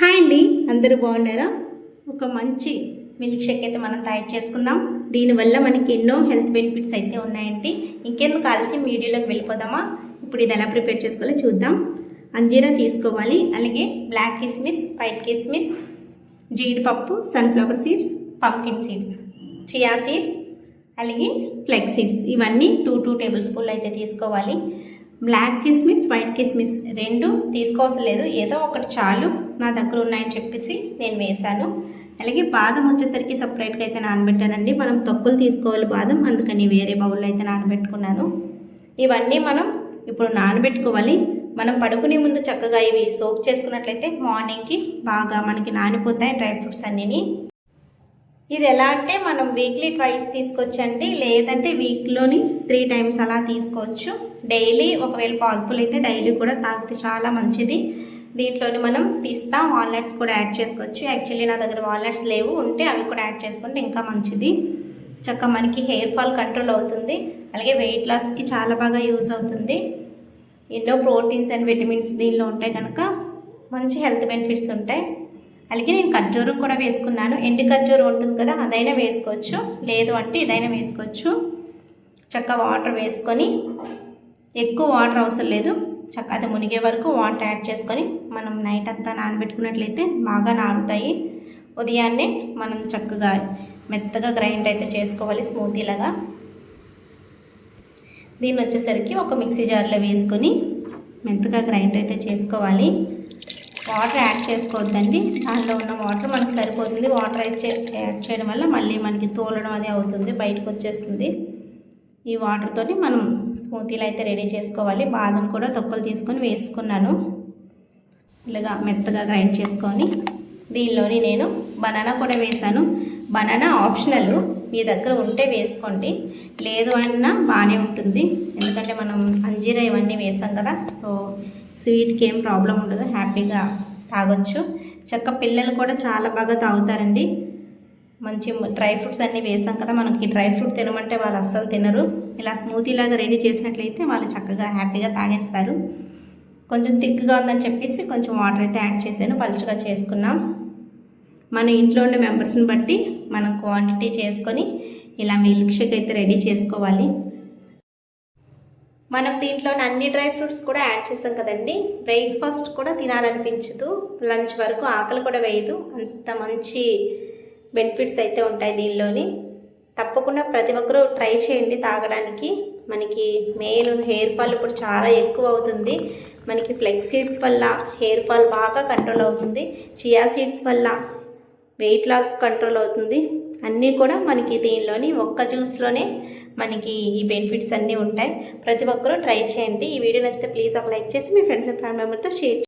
Hi అండి అందరూ బాగున్నారా? ఒక మంచి మిల్క్ షేక్ అయితే మనం తయారు చేసుకుందాం. దీనివల్ల మనకి ఎన్నో హెల్త్ బెనిఫిట్స్ అయితే ఉన్నాయండి. ఇంకెందుకు ఆలస్యం వీడియోలోకి వెళ్ళిపోదామా? ఇప్పుడు ఇది ఎలా ప్రిపేర్ చేసుకోవాలో చూద్దాం. అంజీరా తీసుకోవాలి అలాగే బ్లాక్ కిస్మిస్ వైట్ కిస్మిస్ జీడిపప్పు sunflower seeds pumpkin seeds chia seeds అలాగే ఫ్లెక్స్ సీడ్స్ ఇవన్నీ టూ టూ టేబుల్ స్పూన్లు అయితే తీసుకోవాలి. బ్లాక్ కిస్మిస్ వైట్ కిస్మిస్ రెండు తీసుకోవాల్సిన లేదు ఏదో ఒకటి చాలు నా దగ్గర ఉన్నాయని చెప్పేసి నేను వేశాను. అలాగే బాదం వచ్చేసరికి సపరేట్గా అయితే నానబెట్టానండి. మనం తొక్కులు తీసుకోవాలి బాదం అందుకని వేరే బౌల్లో అయితే నానబెట్టుకున్నాను. ఇవన్నీ మనం ఇప్పుడు నానబెట్టుకోవాలి. మనం పడుకునే ముందు చక్కగా ఇవి సోక్ చేసుకున్నట్లయితే మార్నింగ్కి బాగా మనకి నానిపోతాయి డ్రై ఫ్రూట్స్ అన్నీ ఇది ఎలా అంటే మనం వీక్లీ ట్వైస్ తీసుకోవచ్చండి లేదంటే వీక్లోని త్రీ టైమ్స్ అలా తీసుకోవచ్చు. డైలీ ఒకవేళ పాసిబుల్ అయితే డైలీ కూడా తాగితే చాలా మంచిది. దీంట్లోని మనం పిస్తా వాల్నట్స్ కూడా యాడ్ చేసుకోవచ్చు. యాక్చువల్లీ నా దగ్గర వాల్నట్స్ లేవు ఉంటే అవి కూడా యాడ్ చేసుకుంటే ఇంకా మంచిది. చక్క మనకి హెయిర్ ఫాల్ కంట్రోల్ అవుతుంది. అలాగే వెయిట్ లాస్కి చాలా బాగా యూజ్ అవుతుంది. ఎన్నో ప్రోటీన్స్ అండ్ విటమిన్స్ దీనిలో ఉంటాయి కనుక మంచి హెల్త్ బెనిఫిట్స్ ఉంటాయి. అలాగే నేను ఖర్జూరం కూడా వేసుకున్నాను. ఎండు ఖర్జూరం ఉంటుంది కదా అదైనా వేసుకోవచ్చు. లేదు అంటే ఇదైనా వేసుకోవచ్చు. చక్క వాటర్ వేసుకొని ఎక్కువ వాటర్ అవసరం లేదు. చక్క అది మునిగే వరకు వాటర్ యాడ్ చేసుకొని మనం నైట్ అంతా నానబెట్టుకున్నట్లయితే బాగా నానుతాయి ఉదయాన్నే మనం చక్కగా మెత్తగా గ్రైండ్ అయితే చేసుకోవాలి స్మూతీలాగా దీన్ని వచ్చేసరికి ఒక మిక్సీ జార్లో వేసుకొని మెత్తగా గ్రైండ్ అయితే చేసుకోవాలి. వాటర్ యాడ్ చేసుకోవద్దండి. దానిలో ఉన్న వాటర్ మనకు సరిపోతుంది. వాటర్ యాడ్ చేయడం వల్ల మళ్ళీ మనకి తోలడం అది అవుతుంది బయటకు వచ్చేస్తుంది. ఈ వాటర్తో మనం స్మూతీలు అయితే రెడీ చేసుకోవాలి. బాదం కూడా తొక్కలు తీసుకొని వేసుకున్నాను. ఇలాగా మెత్తగా గ్రైండ్ చేసుకొని దీనిలోని నేను బనానా కూడా వేశాను బనానా ఆప్షనల్. మీ దగ్గర ఉంటే వేసుకోండి. లేదు అన్నా బాగానే ఉంటుంది. ఎందుకంటే మనం అంజీరా ఇవన్నీ వేసాం కదా. సో స్వీట్కి ఏం ప్రాబ్లం ఉండదు హ్యాపీగా తాగొచ్చు. చక్క పిల్లలు కూడా చాలా బాగా తాగుతారండి. మంచి డ్రై ఫ్రూట్స్ అన్నీ వేసాం కదా మనకి డ్రై ఫ్రూట్ తినమంటే వాళ్ళు అస్సలు తినరు. ఇలా స్మూతీ లాగా రెడీ చేసినట్లయితే వాళ్ళు చక్కగా హ్యాపీగా తాగేస్తారు. కొంచెం థిక్గా ఉందని చెప్పేసి కొంచెం వాటర్ అయితే యాడ్ చేశాను పలుచగా చేసుకున్నాం. మన ఇంట్లో ఉండే మెంబర్స్ని బట్టి మనం క్వాంటిటీ చేసుకొని ఇలా మిల్క్ షేక్ అయితే రెడీ చేసుకోవాలి. మనం దీంట్లో అన్ని డ్రై ఫ్రూట్స్ కూడా యాడ్ చేస్తాం కదండి. బ్రేక్ఫాస్ట్ కూడా తినాలనిపించదు. లంచ్ వరకు ఆకలి కూడా వేయదు. అంత మంచి బెనిఫిట్స్ అయితే ఉంటాయి దీనిలోని. తప్పకుండా ప్రతి ఒక్కరూ ట్రై చేయండి తాగడానికి. మనకి మెయిన్ హెయిర్ ఫాల్ ఇప్పుడు చాలా ఎక్కువ అవుతుంది. మనకి ఫ్లెక్స్ సీడ్స్ వల్ల హెయిర్ ఫాల్ బాగా కంట్రోల్ అవుతుంది. చియా సీడ్స్ వల్ల వెయిట్ లాస్ కంట్రోల్ అవుతుంది. అన్నీ కూడా మనకి దీనిలోని ఒక్క జ్యూస్లోనే మనకి ఈ బెనిఫిట్స్ అన్నీ ఉంటాయి. ప్రతి ఒక్కరూ ట్రై చేయండి. ఈ వీడియో నచ్చితే ప్లీజ్ ఒక లైక్ చేసి మీ ఫ్రెండ్స్ అండ్ ఫ్యామిలీ మెంబర్తో షేర్